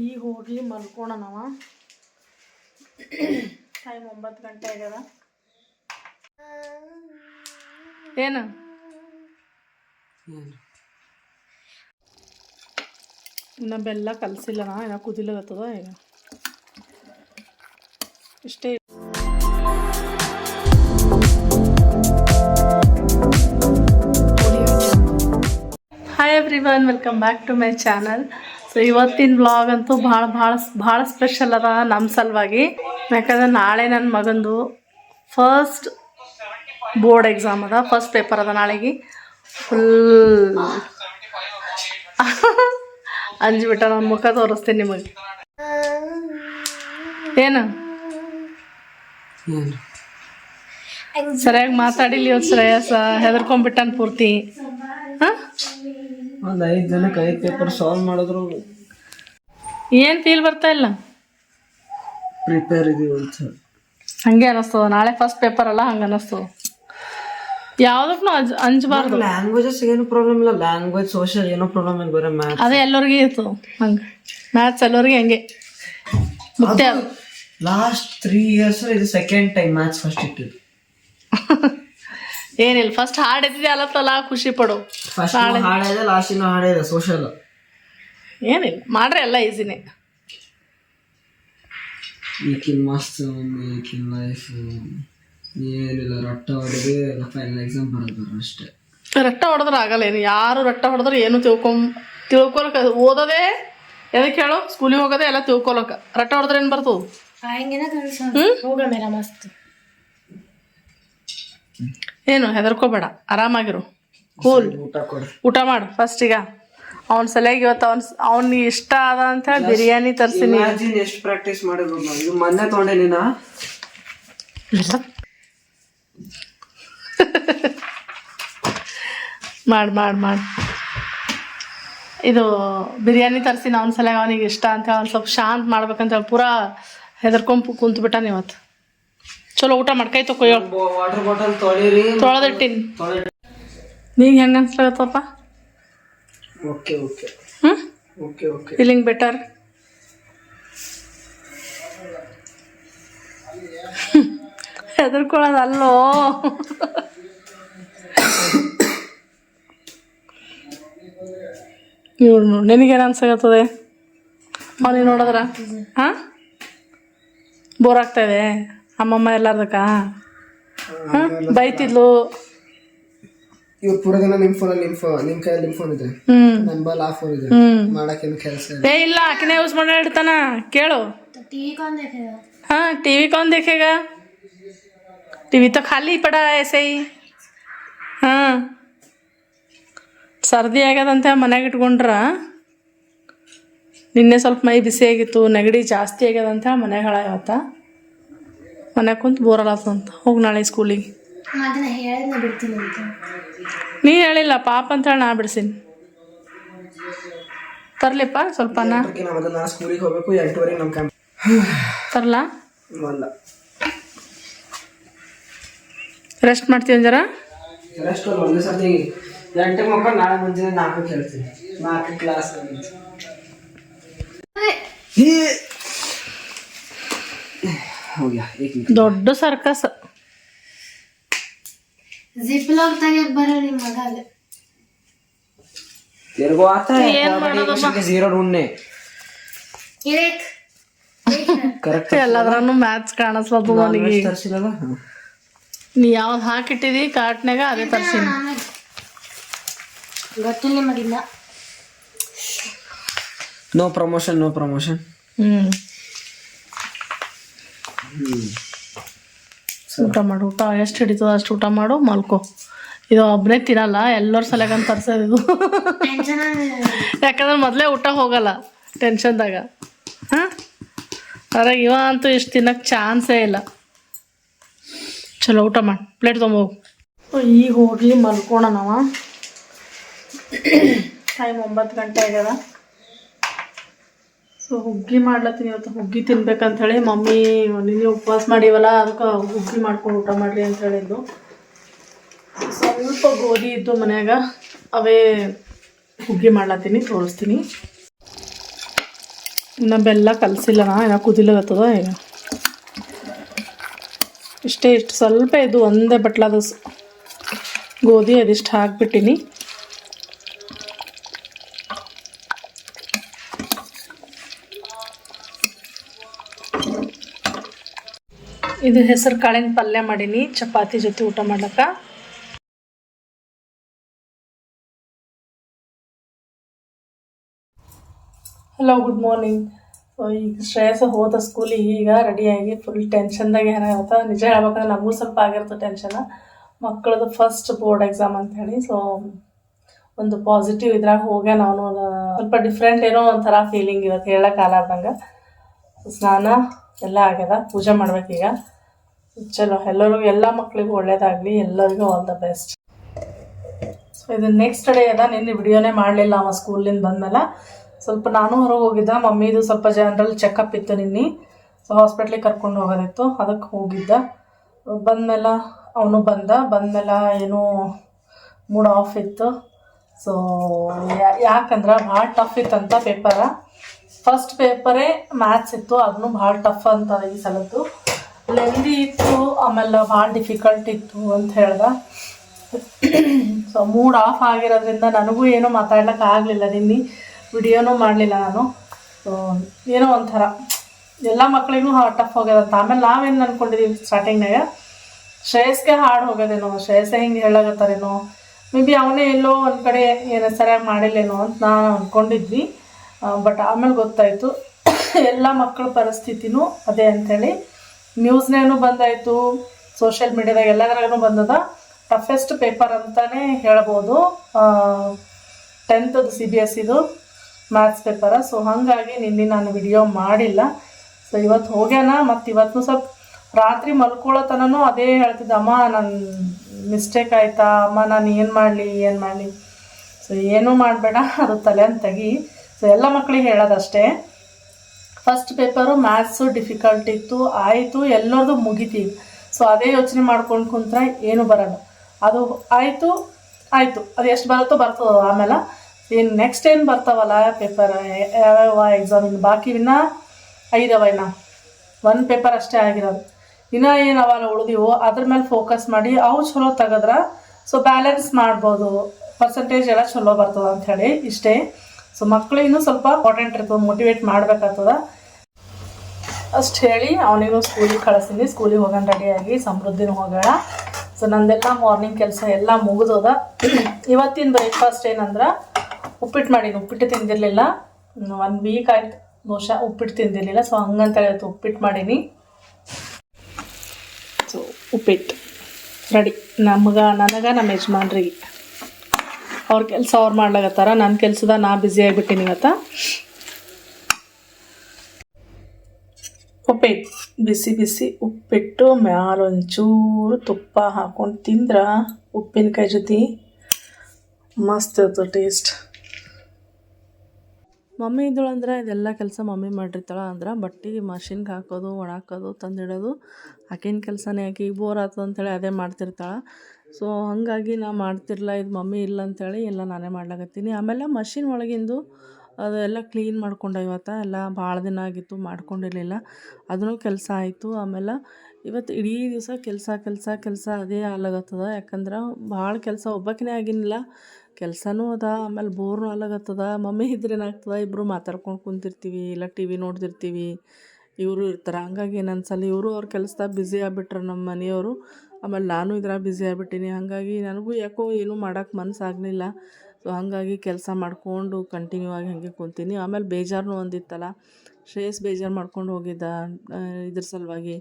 ಈಗ ಹೋಗಿ ಮಲ್ಕೋಣ ನಾವ. ಟೈಮ್ ಒಂಬತ್ತು ಗಂಟೆ ಆಗ್ಯದ. ಏನು? ಇನ್ನು ಬೆಲ್ಲ ಕಲಸಿಲ್ಲ ನಾ ಏನೋ ಕುದಿಲತ್ತದ ಈಗ. ಇಷ್ಟೇ. Hi everyone welcome back to my channel so ಇವತ್ತಿನ ಬ್ಲಾಗ್ ಅಂತೂ ಭಾಳ ಭಾಳ ಭಾಳ ಸ್ಪೆಷಲ್ ಅದ ನಮ್ಮ ಸಲುವಾಗಿ. ಯಾಕಂದ್ರೆ ನಾಳೆ ನನ್ನ ಮಗಂದು ಫಸ್ಟ್ ಬೋರ್ಡ್ ಎಕ್ಸಾಮ್ ಅದ ಫಸ್ಟ್ ಪೇಪರ್ ಅದ ನಾಳೆಗೆ. ಫುಲ್ ಅಂಜ್ಬಿಟ್ಟ ನಮ್ಮ ಮುಖ ತೋರಿಸ್ತೀನಿ ನಿಮಗೆ. ಏನು? ಸರಿಯಾಗಿ ಮಾತಾಡಿಲ್ಲ ಇವತ್ತು ಶ್ರೇಯಸ ಹೆದರ್ಕೊಂಡ್ಬಿಟ್ಟನ್ ಪೂರ್ತಿ. ಒಂದು ಐದು ಜನಕ್ಕೆ ಐದು ಪೇಪರ್ ಸಾಲ್ವ್ ಮಾಡಿದ್ರು. ಏನು ಫೀಲ್ ಬರ್ತಾ ಇಲ್ಲ? ಪ್ರಿಪೇರ್ ಇದೀವಿ ಅಂತ ಹಂಗೆ ಅನಿಸ್ತದ ನಾಳೆ ಫಸ್ಟ್ ಪೇಪರ್ ಅಲ್ಲ ಹಂಗೆ ಅನಿಸ್ತದ. ಯಾವ್ದಕ್ಕೂ ಅಂಜ್ ಅಂಜಬಾರ್ದು. ಲ್ಯಾಂಗ್ವೇಜಸ್ ಏನು ಪ್ರಾಬ್ಲಮ್ ಇಲ್ಲ ಲ್ಯಾಂಗ್ವೇಜ್ ಸೋಷಿಯಲ್ ಏನೋ ಪ್ರಾಬ್ಲಮ್ ಇಲ್ಲ ಬರೀ ಮ್ಯಾಥ್ ಅದೇ ಎಲ್ಲರಿಗೂ ಇತ್ತು ಹಂಗೆ. ಮ್ಯಾಥ್ಸ್ ಎಲ್ಲರಿಗೆ ಹಂಗೆ. ಅದು. ಲಾಸ್ಟ್ ತ್ರೀ ಇಯರ್ಸ್ ಇದು ಸೆಕೆಂಡ್ ಟೈಮ್ ಮ್ಯಾಥ್ಸ್ ಫಸ್ಟ್ ಇಟ್ಟಿದ್ದು. ಏನಿಲ್ಲ ಫಸ್ಟ್ ಹಾಡ್ ಎತ್ತಿದೆ ಅಲ್ಲತ್ತಲ್ಲ ಖುಷಿ ಪಡು. ಫಸ್ಟ್ ಹಾಡಿದೆ ಲಾಸ್ಟ್ ಇನ್ನೂ ಹಾಡಿದೆ ಸೋಷಿಯಲ್ ಏನಿಲ್ಲ ಮಾಡ್ರೆ ಎಲ್ಲ ಈಸಿನೇ ಈಕಿನ್ ಮಸ್ತ್ ಈಕಿನ್ ಲೈಫ್ ಏನಿಲ್ಲ ರೊಟ್ಟ ಹೊಡೆದು ಫೈನಲ್ ಎಕ್ಸಾಮ್ ಬರೋದು ಅಷ್ಟೇ. ರಟ್ಟ ಹೊಡೆದ್ರೆ ಆಗಲ್ಲ ಏನು ಯಾರು ರಟ್ಟ ಹೊಡೆದ್ರೆ ಏನು ತಿಳ್ಕೊಂ ತಿಳ್ಕೊಳಕ ಓದೋದೇ ಎದಕ್ಕೆ ಹೇಳು ಸ್ಕೂಲಿಗೆ ಹೋಗೋದೇ ಎಲ್ಲ ತಿಳ್ಕೊಳಕ. ರಟ್ಟ ಹೊಡೆದ್ರೆ ಏನು ಬರ್ತದೆ? ಹ್ಮ್? ಏನು ಹೆದರ್ಕೋಬೇಡ ಆರಾಮಾಗಿರು. ಕೂಲ್ ಊಟ ಮಾಡು ಫಸ್ಟ್ ಈಗ. ಅವ್ನ ಸಲಿಯಾಗಿ ಇವತ್ತು ಅವ್ನ ಅವ್ನಿಗೆ ಇಷ್ಟ ಆದ ಅಂತ ಹೇಳಿ ಬಿರಿಯಾನಿ ತರ್ಸಿನಿ ಎಷ್ಟು ಪ್ರಾಕ್ಟೀಸ್ ಮಾಡಿದ್ರು ಇದು ಮೊನ್ನೆ ತೊಗೊಂಡೆ ನೀನ? ಮಾಡಿ ಮಾಡಿ ಮಾಡಿ. ಇದು ಬಿರಿಯಾನಿ ತರಿಸಿ ಅವ್ನ ಸಲ ಅವನಿಗೆ ಇಷ್ಟ ಅಂತ ಹೇಳಿ ಅವ್ನು ಸ್ವಲ್ಪ ಶಾಂತ ಮಾಡ್ಬೇಕಂತ ಹೇಳಿ ಪೂರಾ ಹೆದರ್ಕೊಂಡ್ ಕುಂತ್ಬಿಟ್ಟಾನ ಇವತ್ತು. ಚಲೋ ಊಟ ಮಾಡ್ಕೈ ತಕೊಯ್ಯೋ ವಾಟರ್ ಬಾಟಲ್ ತೊಳಿರಿ ತೊಳೆದಿಟ್ಟಿನಿ ನೀನು ಹೆಂಗೆ ಅನ್ಸ್ಲಾಗತ್ತಪ್ಪ? Okay okay. ಹ್ಞೂ ಓಕೆ ಓಕೆ. ಫೀಲಿಂಗ್ ಬೆಟರ್ ಹೆದರ್ಕೊಳ್ಳೋದಲ್ಲೋ? ಇವಳು ನಿನಗೇನು ಅನ್ಸಾಗತ್ತದೆ ಮನೆ ನೋಡಿದ್ರ? ಹಾಂ? ಬೋರ್ ಆಗ್ತಾ ಇದೆ. ಅಮ್ಮಮ್ಮ ಎಲ್ಲಾರ್ದಕ್ಕ ಹಾಂ ಬೈತಿದ್ಲು ಇವ್ರು ಪೂರ ದಿನ ನಿಮ್ ಫೋನ್ ನಿಮ್ ಫೋನ್ ನಿಮ್ ಕೈಯಲ್ಲಿ ನಿಮ್ ಫೋನ್ ಇದೆ ಹ್ಞೂ ನನ್ ಬಲ್ ಆ ಫೋನ್ ಇದೆ ಹ್ಞೂ ಮಾಡಕ್ಕೇನು ಕೆಲಸ ಇಲ್ಲ ಏ ಇಲ್ಲ ಆಕಿನೇ ಯೂಸ್ ಮಾಡಿ ಇಡ್ತಾನ ಕೇಳು हाँ टीवी कौन देखेगा टीवी तो खाली पड़ा है ऐसे ही ಹಾಂ ಸರ್ದಿ ಆಗ್ಯದಂತೆ ಮನ್ಯಾಗ ಇಟ್ಕೊಂಡ್ರ ನಿನ್ನೆ ಸ್ವಲ್ಪ ಮೈ ಬಿಸಿ ಆಗಿತ್ತು ನೆಗಡಿ ಜಾಸ್ತಿ ಆಗ್ಯದಂತ ಮನ್ಯಾಗ ಹಾಳ ಇವತ್ತ ಮನ್ಯಾಗ ಕುಂತು ಬೋರ್ ಅಂತ. ಹೋಗಿ ನಾಳೆ ಸ್ಕೂಲಿಗೆ ನೀ ಹೇಳಿಲ್ಲ ಪಾಪ ಅಂತ ಹೇಳಿ ನಾ ಬಿಡ್ಸೀನಿ. ತರ್ಲಿಪ್ಪ ಸ್ವಲ್ಪ ಅನ್ನ ಅದಕ್ಕೆ ನಾವು ಅದನ್ನ ಸ್ಕೂಲಿಗೆ ಹೋಗ್ಬೇಕು ಎಂಟುವರೆಗೆ ನಮ್ಮ ಕ್ಯಾಂಪ್ ತರ್ಲಾ? ರೆಸ್ಟ್ ಮಾಡ್ತೀವಿ ಜರ? ರೆಸ್ಟ್ ಒಂದೇ ಸರ್ತಿ. ಎಂಟಕ್ಕೆ ಮಕ್ಕಳು ನಾಳೆ ಮುಂಜಾನೆ ನಾಲ್ಕು ಕೇಳ್ತೀನಿ. ನಾಲ್ಕು ಕ್ಲಾಸ್ ದೊಡ್ಡ ಸರ್ಕಸ್ ಜಿಪ್ ಲಾಕ್ ತೆಗಿಯಕ್ ಬರೋ ನಿಮ್ ಮಗಾಗ तेरे आता है कॉम्पिटिशन के जीरो ढूंढने ಇರೇಕ್ ಕರೆಕ್ಟ್ ಎಲ್ಲದ್ರನು ಮ್ಯಾಚ್ ಕಾಣಿಸ್ಲತ್ತದ ನನಗೆ ತರ್ಸಿಲ್ಲಲ್ಲ ನೀ ಯಾವ್ದು ಹಾಕಿಟ್ಟಿದಿ ಕಾರ್ಟ್ನಾಗ ಅದೇ ತರ್ಸೀನಿ ಗೊತ್ತಿಲ್ಲ ನಿಮಗಿನ್ನ no promotion no promotion hmm ಊಟ ಮಾಡು, ಊಟ. ಎಷ್ಟು ಹಿಡಿತದ ಅಷ್ಟು ಊಟ ಮಾಡು, ಮಲ್ಕೋ. ಇದು ಒಬ್ಬನೇ ತಿನ್ನಲ್ಲ, ಎಲ್ಲರ ಸಲಗಂತ ತರ್ಸೋದು ಇದು. ಯಾಕಂದ್ರೆ ಮೊದಲೇ ಊಟ ಹೋಗಲ್ಲ ಟೆನ್ಷನ್ದಾಗ ಹಾಂ? ಅದ್ರಾಗ ಇವ ಅಂತೂ ಇಷ್ಟು ತಿನ್ನೋಕ್ಕೆ ಚಾನ್ಸೇ ಇಲ್ಲ. ಚಲೋ ಊಟ ಮಾಡಿ, ಪ್ಲೇಟ್ ತೊಗೊಂಬೋಗು ಈಗ ಹೋಗಿ ಮಲ್ಕೋಣ ನಾವ ಟೈಮ್ ಒಂಬತ್ತು ಗಂಟೆ ಆಗ್ಯದ. ಸೊ ಹುಗ್ಗಿ ಮಾಡ್ಲತ್ತೀನಿ ಇವತ್ತು. ಹುಗ್ಗಿ ತಿನ್ಬೇಕಂತ ಹೇಳಿ ಮಮ್ಮಿ ನಿನ್ನೆ ಉಪವಾಸ ಮಾಡಿವಲ್ಲ, ಅದಕ್ಕೆ ಹುಗ್ಗಿ ಮಾಡ್ಕೊಂಡು ಊಟ ಮಾಡ್ರಿ ಅಂತ ಹೇಳಿದ್ದು ಸ್ವಲ್ಪ ಗೋಧಿ ಇದ್ದು ಮನ್ಯಾಗ, ಅವೇ ಹುಗ್ಗಿ ಮಾಡ್ಲತ್ತೀನಿ, ತೋರಿಸ್ತೀನಿ. ಇನ್ನು ಬೆಲ್ಲ ಕಲಸಿಲ್ಲ ನಾ ಏನೋ ಕುದಿಲತ್ತದ ಈಗ. ಇಷ್ಟೇ ಇಷ್ಟು, ಸ್ವಲ್ಪ ಇದು ಒಂದೇ ಬಟ್ಲದ ಗೋಧಿ ಅದಿಷ್ಟು ಹಾಕ್ಬಿಟ್ಟಿನಿ. ಇದು ಹೆಸರು ಕಾಳಿನ ಪಲ್ಯ ಮಾಡೀನಿ. ಚಪಾತಿ ಜೊತೆ ಊಟ ಮಾಡ್ಲಕ್ಕ. ಹಲೋ ಗುಡ್ ಮಾರ್ನಿಂಗ್ ಸೊ ಈಗ ಶ್ರೇಯಸ ಹೋದ ಸ್ಕೂಲಿಗೆ ಈಗ ರೆಡಿಯಾಗಿ ಫುಲ್ ಟೆನ್ಷನ್ದಾಗ ಏನಾಗತ್ತ ನಿಜ ಹೇಳ್ಬೇಕಂದ್ರೆ ನಮಗೂ ಸ್ವಲ್ಪ ಆಗಿರ್ತದೆ ಟೆನ್ಷನ್ ಮಕ್ಕಳದು ಫಸ್ಟ್ ಬೋರ್ಡ್ ಎಕ್ಸಾಮ್ ಅಂತ ಹೇಳಿ ಸೊ ಒಂದು ಪಾಸಿಟಿವ್ ಇದ್ರಾಗ ಹೋಗ್ಯ ನಾನು ಸ್ವಲ್ಪ ಡಿಫ್ರೆಂಟ್ ಏನೋ ಒಂಥರ ಫೀಲಿಂಗ್ ಇವತ್ತು ಹೇಳೋಕ್ಕಾಗದಂಗೆ ಸ್ನಾನ ಎಲ್ಲ ಆಗ್ಯದ. ಪೂಜೆ ಮಾಡ್ಬೇಕೀಗ ಚಲೋ. ಎಲ್ಲರಿಗೂ, ಎಲ್ಲ ಮಕ್ಕಳಿಗೂ ಒಳ್ಳೇದಾಗಲಿ. ಎಲ್ಲರಿಗೂ ಆಲ್ ದ ಬೆಸ್ಟ್ ಸೊ ಇದು ನೆಕ್ಸ್ಟ್ ಡೇ ಅದ. ನಿನ್ನೆ ವಿಡಿಯೋನೇ ಮಾಡಲಿಲ್ಲ ಅವ ಸ್ಕೂಲಿಂದ ಬಂದಮೇಲೆ. ಸ್ವಲ್ಪ ನಾನು ಹೊರಗೆ ಹೋಗಿದ್ದ. ಮಮ್ಮಿದು ಸ್ವಲ್ಪ ಜನರಲ್ ಚೆಕಪ್ ಇತ್ತು ನಿನ್ನೆ. ಸೊ ಹಾಸ್ಪಿಟ್ಲಿಗೆ ಕರ್ಕೊಂಡು ಹೋಗೋದಿತ್ತು. ಅದಕ್ಕೆ ಹೋಗಿದ್ದ. ಬಂದ್ಮೇಲೆ ಅವನು ಬಂದ. ಬಂದ್ಮೇಲೆ ಏನೂ ಮೂಡ್ ಆಫ್ ಇತ್ತು. ಸೊ ಯಾಕಂದ್ರೆ ಭಾಳ ಟಫ್ ಇತ್ತಂತ ಪೇಪರ ಫಸ್ಟ್ ಪೇಪರೇ ಮ್ಯಾಥ್ಸ್ ಇತ್ತು ಅದನ್ನು ಭಾಳ ಟಫ್ ಅಂತ ಈ ಸಲದ್ದು. ಲೆಂದಿ ಇತ್ತು, ಆಮೇಲೆ ಭಾಳ ಡಿಫಿಕಲ್ಟ್ ಇತ್ತು ಅಂತ ಹೇಳ್ದೆ. ಸೊ ಮೂಡ್ ಆಫ್ ಆಗಿರೋದ್ರಿಂದ ನನಗೂ ಏನೂ ಮಾತಾಡ್ಲಿಕ್ಕೆ ಆಗಲಿಲ್ಲ, ನಿನ್ನೆ ವಿಡಿಯೋನೂ ಮಾಡಲಿಲ್ಲ ನಾನು. ಸೊ ಏನೋ ಒಂಥರ. ಎಲ್ಲ ಮಕ್ಕಳಿಗೂ ಟಫ್ ಹೋಗ್ಯದಂತ ಆಮೇಲೆ ನಾವೇನು ಅಂದ್ಕೊಂಡಿದ್ದೀವಿ ಸ್ಟಾರ್ಟಿಂಗ್ನಾಗ ಶ್ರೇಯಸ್ಗೆ ಹಾಡು ಹೋಗೋದೇನೋ, ಶ್ರೇಯಸ್ಸೇ ಹಿಂಗೆ ಹೇಳಾಗತ್ತಾರೇನೋ ಮೇ ಬಿ ಅವನೇ ಎಲ್ಲೋ ಒಂದು ಕಡೆ ಏನೋ ಸರಿಯಾಗಿ ಮಾಡಿಲ್ಲೇನೋ ಅಂತ ನಾನು ಅಂದ್ಕೊಂಡಿದ್ವಿ ಬಟ್ ಆಮೇಲೆ ಗೊತ್ತಾಯಿತು. ಎಲ್ಲ ಮಕ್ಕಳ ಪರಿಸ್ಥಿತಿನೂ ಅದೇ ಅಂಥೇಳಿ ನ್ಯೂಸ್ನೇನು ಬಂದಾಯಿತು ಸೋಷಿಯಲ್ ಮೀಡ್ಯಾದಾಗ ಎಲ್ಲದ್ರಾಗೂ ಬಂದದ. ಟಫೆಸ್ಟ್ ಪೇಪರ್ ಅಂತಲೇ ಹೇಳ್ಬೋದು. ಟೆಂತದು ಸಿ ಬಿ ಎಸ್ ಇದು ಮ್ಯಾಥ್ಸ್ ಪೇಪರ ಸೊ ಹಾಗಾಗಿ ನಿನ್ನೆ ನಾನು ವಿಡಿಯೋ ಮಾಡಿಲ್ಲ. ಸೊ ಇವತ್ತು ಹೋಗ್ಯಾನ, ಮತ್ತು ಇವತ್ತು ಸ್ವಲ್ಪ ರಾತ್ರಿ ಮಲ್ಕೊಳ್ಳೋ ತನೂ ಅದೇ ಹೇಳ್ತಿದ್ದೆ, ಅಮ್ಮ ನನ್ನ ಮಿಸ್ಟೇಕ್ ಆಯಿತಾ? ಅಮ್ಮ, ನಾನು ಏನು ಮಾಡಲಿ ಏನು ಮಾಡಲಿ? ಸೊ ಏನೂ ಮಾಡಬೇಡ, ಅದು ತಲೆಯನ್ನು ತೆಗಿ. ಸೊ ಎಲ್ಲ ಮಕ್ಕಳಿಗೆ ಹೇಳೋದಷ್ಟೇ. ಫಸ್ಟ್ ಪೇಪರು ಮ್ಯಾಥ್ಸು ಡಿಫಿಕಲ್ಟ್ ಇತ್ತು, ಆಯಿತು, ಎಲ್ಲರದು ಮುಗಿತೀವಿ ಸೊ ಅದೇ ಯೋಚನೆ ಮಾಡ್ಕೊಂಡು ಕುಂತ್ರೆ ಏನೂ ಬರಲ್ಲ. ಅದು ಆಯಿತು ಆಯಿತು. ಅದು ಎಷ್ಟು ಬರುತ್ತೋ ಬರ್ತದೋ ಆಮೇಲೆ. ಏನು ನೆಕ್ಸ್ಟ್ ಏನು ಬರ್ತಾವಲ್ಲ ಪೇಪರ್ ಯಾವ್ಯಾವ ಎಕ್ಸಾಮ್ ಇನ್ನು ಬಾಕಿ ಇನ್ನ? ಐದವ ಇನ್ನ. ಒಂದು ಪೇಪರ್ ಅಷ್ಟೇ ಆಗಿರೋದು. ಇನ್ನು ಏನು ಅವಲ್ಲ ಉಳಿದಿವು ಅದ್ರ ಮೇಲೆ ಫೋಕಸ್ ಮಾಡಿ ಅವು ಚಲೋ ತೆಗೆದ್ರೆ ಸೊ ಬ್ಯಾಲೆನ್ಸ್ ಮಾಡ್ಬೋದು. ಪರ್ಸೆಂಟೇಜ್ ಎಲ್ಲ ಚಲೋ ಬರ್ತದೆ ಅಂಥೇಳಿ ಇಷ್ಟೇ. ಸೊ ಮಕ್ಕಳಿಗೂ ಸ್ವಲ್ಪ ಇಂಪಾರ್ಟೆಂಟ್ ಇರ್ತದೆ ಮೋಟಿವೇಟ್ ಮಾಡ್ಬೇಕಾಗ್ತದ. ಅಷ್ಟು ಹೇಳಿ ಅವನಿಗೂ ಸ್ಕೂಲಿಗೆ ಕಳಿಸ್ತೀನಿ ಸ್ಕೂಲಿಗೆ ಹೋಗೋಣ ರೆಡಿಯಾಗಿ ಸಮೃದ್ಧಿನೂ ಹೋಗೋಣ ಸೊ ನಂದೆಲ್ಲ ಮಾರ್ನಿಂಗ್ ಕೆಲಸ ಎಲ್ಲ ಮುಗಿದೋದ. ಇವತ್ತಿನ ಬ್ರೇಕ್ಫಾಸ್ಟ್ ಏನಂದ್ರೆ ಉಪ್ಪಿಟ್ಟು ಮಾಡೀನಿ ಉಪ್ಪಿಟ್ಟು ತಿಂದಿರಲಿಲ್ಲ. ಒಂದು ವೀಕ್ ಆಯ್ತು. ಬಹುಶಃ ಉಪ್ಪಿಟ್ಟು ತಿಂದಿರಲಿಲ್ಲ. ಸೊ ಹಂಗಂತ ಹೇಳ್ತು ಉಪ್ಪಿಟ್ಟು ಮಾಡೀನಿ. ಸೊ ಉಪ್ಪಿಟ್ಟು ರೆಡಿ ನಮ್ಗೆ, ನನಗೆ, ನಮ್ಮ ಯಜಮಾನ್ರಿಗೆ. ಅವ್ರ ಕೆಲಸ ಅವ್ರು ಮಾಡ್ಲಾಗತ್ತಾರ ನನ್ನ ಕೆಲಸದ ನಾ ಬ್ಯುಸಿ ಆಗಿಬಿಟ್ಟಿನಿ ಇವತ್ತು ಉಪ್ಪಿಟ್ಟು, ಬಿಸಿ ಬಿಸಿ ಉಪ್ಪಿಟ್ಟು ಮ್ಯಾಲೊಂಚೂರು ತುಪ್ಪ ಹಾಕೊಂಡು ತಿಂದ್ರೆ ಉಪ್ಪಿನಕಾಯಿ ಜೊತೆ ಮಸ್ತ್ ಇರ್ತದೆ ಟೇಸ್ಟ್ ಮಮ್ಮಿ ಇದ್ದಳು ಅಂದ್ರೆ ಇದೆಲ್ಲ ಕೆಲಸ ಮಮ್ಮಿ ಮಾಡಿರ್ತಾಳೆ ಅಂದ್ರೆ ಬಟ್ಟೆ ಮಷಿನ್ಗೆ ಹಾಕೋದು, ಒಣಾಕೋದು, ತಂದಿಡೋದು, ಆಕಿನ ಕೆಲಸನೇ, ಆಕಿ ಬೋರ್ ಆಯ್ತು ಅಂತೇಳಿ ಅದೇ ಮಾಡ್ತಿರ್ತಾಳೆ. ಸೊ ಹಾಗಾಗಿ ನಾ ಮಾಡ್ತಿರಲ್ಲ ಇದು ಮಮ್ಮಿ ಇಲ್ಲ ಅಂತೇಳಿ ಎಲ್ಲ ನಾನೇ ಮಾಡ್ಲಾಕತ್ತೀನಿ. ಆಮೇಲೆ ಮಷಿನ್ ಒಳಗಿಂದು ಅದೆಲ್ಲ ಕ್ಲೀನ್ ಮಾಡ್ಕೊಂಡೆ ಇವತ್ತು. ಎಲ್ಲ ಭಾಳ ದಿನ ಆಗಿತ್ತು, ಮಾಡ್ಕೊಂಡಿರಲಿಲ್ಲ. ಅದನ್ನು ಕೆಲಸ ಆಯಿತು. ಆಮೇಲೆ ಇವತ್ತು ಇಡೀ ದಿವಸ ಕೆಲಸ ಕೆಲಸ ಕೆಲಸ ಅದೇ ಆಗ್ಲಾಗತ್ತದ ಯಾಕಂದ್ರೆ ಭಾಳ ಕೆಲಸ ಒಬ್ಬಕಿನೇ ಆಗಿನಿಲ್ಲ. ಕೆಲಸನೂ ಅದ, ಆಮೇಲೆ ಬೋರ್ನು ಆಗ್ಲಾಗತ್ತದ ಮಮ್ಮಿ ಇದ್ರೆ ಏನಾಗ್ತದೆ ಇಬ್ಬರು ಮಾತಾಡ್ಕೊಂಡು ಕುಂತಿರ್ತೀವಿ, ಇಲ್ಲ ಟಿ ವಿ ನೋಡ್ತಿರ್ತೀವಿ ಇವರು ಇರ್ತಾರೆ. ಹಂಗಾಗಿ ನನ್ನ ಸಲ ಇವರು ಅವ್ರ ಕೆಲಸದಾಗ ಬ್ಯುಸಿ ಆಗ್ಬಿಟ್ರು ನಮ್ಮ ಮನೆಯವರು. ಆಮೇಲೆ ನಾನು ಇದ್ರಾಗ ಬ್ಯುಸಿ ಆಗ್ಬಿಟ್ಟೀನಿ. ಹಾಗಾಗಿ ನನಗೂ ಯಾಕೋ ಏನೂ ಮಾಡೋಕೆ ಮನಸ್ಸಾಗಲಿಲ್ಲ ಸೊ ಹಾಗಾಗಿ ಕೆಲಸ ಮಾಡಿಕೊಂಡು ಕಂಟಿನ್ಯೂ ಆಗಿ ಹಾಗೆ ಕುಂತೀನಿ. ಆಮೇಲೆ ಬೇಜಾರು ಒಂದಿತ್ತಲ್ಲ. ಶ್ರೇಯಸ್ ಬೇಜಾರು ಮಾಡ್ಕೊಂಡು ಹೋಗಿದ್ದ ಇದ್ರ ಸಲುವಾಗಿ.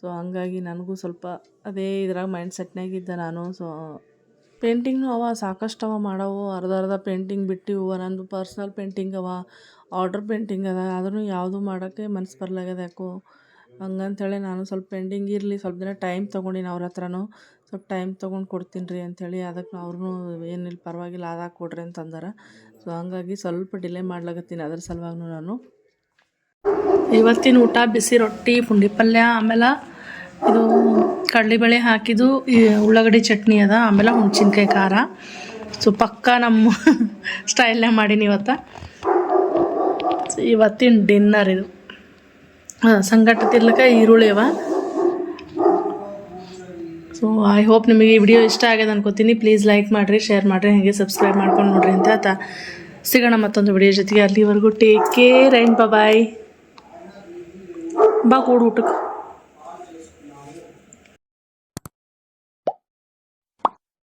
ಸೊ ಹಾಗಾಗಿ ನನಗೂ ಸ್ವಲ್ಪ ಅದೇ ಇದ್ರಾಗ ಮೈಂಡ್ ಸೆಟ್ನಾಗಿದ್ದೆ ನಾನು. ಸೊ ಪೇಂಟಿಂಗ್ನು ಅವ, ಸಾಕಷ್ಟು ಅವ ಮಾಡವು. ಅರ್ಧ ಅರ್ಧ ಪೇಂಟಿಂಗ್ ಬಿಟ್ಟಿವು. ನಂದು ಪರ್ಸ್ನಲ್ ಪೇಂಟಿಂಗ್ ಅವ, ಆರ್ಡ್ರ್ ಪೇಂಟಿಂಗ್ ಅದ. ಆದ್ರೂ ಯಾವುದೂ ಮಾಡೋಕ್ಕೆ ಮನ್ಸು ಬರ್ಲಾಗ್ಯದ ಯಾಕೋ. ಹಂಗಂತೇಳಿ ನಾನು ಸ್ವಲ್ಪ ಪೆಂಡಿಂಗ್ ಇರಲಿ, ಸ್ವಲ್ಪ ದಿನ ಟೈಮ್ ತೊಗೊಂಡಿನಿ ಅವ್ರ ಹತ್ರನೂ. ಸ್ವಲ್ಪ ಟೈಮ್ ತೊಗೊಂಡು ಕೊಡ್ತೀನಿ ರೀ ಅಂಥೇಳಿ ಅದಕ್ಕೆ ಅವ್ರೂ ಏನಿಲ್ಲ ಪರವಾಗಿಲ್ಲ ಅದಾಗ ಕೊಡ್ರಿ ಅಂತಂದಾರ. ಸೊ ಹಂಗಾಗಿ ಸ್ವಲ್ಪ ಡಿಲೇ ಮಾಡ್ಲಾಗತ್ತೀನಿ ಅದ್ರ ಸಲುವಾಗೂ ನಾನು. ಇವತ್ತಿನ ಊಟ ಬಿಸಿ ರೊಟ್ಟಿ, ಪುಂಡಿ ಪಲ್ಯ, ಆಮೇಲೆ ಇದು ಕಡಲೆಬೇಳೆ ಹಾಕಿದ್ದು ಉಳ್ಳಾಗಡ್ಡಿ ಚಟ್ನಿ ಅದ, ಆಮೇಲೆ ಹುಣ್ಸಿನ್ಕಾಯಿ ಖಾರ. ಸೊ ಪಕ್ಕ ನಮ್ಮ ಸ್ಟೈಲ್ನೇ ಮಾಡೀನಿ ಇವತ್ತು. ಇವತ್ತಿನ ಡಿನ್ನರ್ ಇದು. ಸಂಗಟ ತಿರ್ಲಕ ಈರುಳ್ಳಿ ಅವ. ಸೊ ಐ ಹೋಪ್ ನಿಮಗೆ ಈ ವಿಡಿಯೋ ಇಷ್ಟ ಆಗ್ಯದ ಅನ್ಕೋತೀನಿ. ಪ್ಲೀಸ್ ಲೈಕ್ ಮಾಡಿರಿ ಶೇರ್ ಮಾಡಿರಿ, ಹಾಗೆ ಸಬ್ಸ್ಕ್ರೈಬ್ ಮಾಡ್ಕೊಂಡು ನೋಡ್ರಿ ಅಂತ ಆತ. ಸಿಗೋಣ ಮತ್ತೊಂದು ವಿಡಿಯೋ ಜೊತೆಗೆ. ಅಲ್ಲಿವರೆಗೂ ಟೇಕ್ ಕೇರ್ ಆ್ಯಂಡ್ ಬಾಯ್ ಬಾ ಕೂಡು ಊಟಕ್ಕೆ.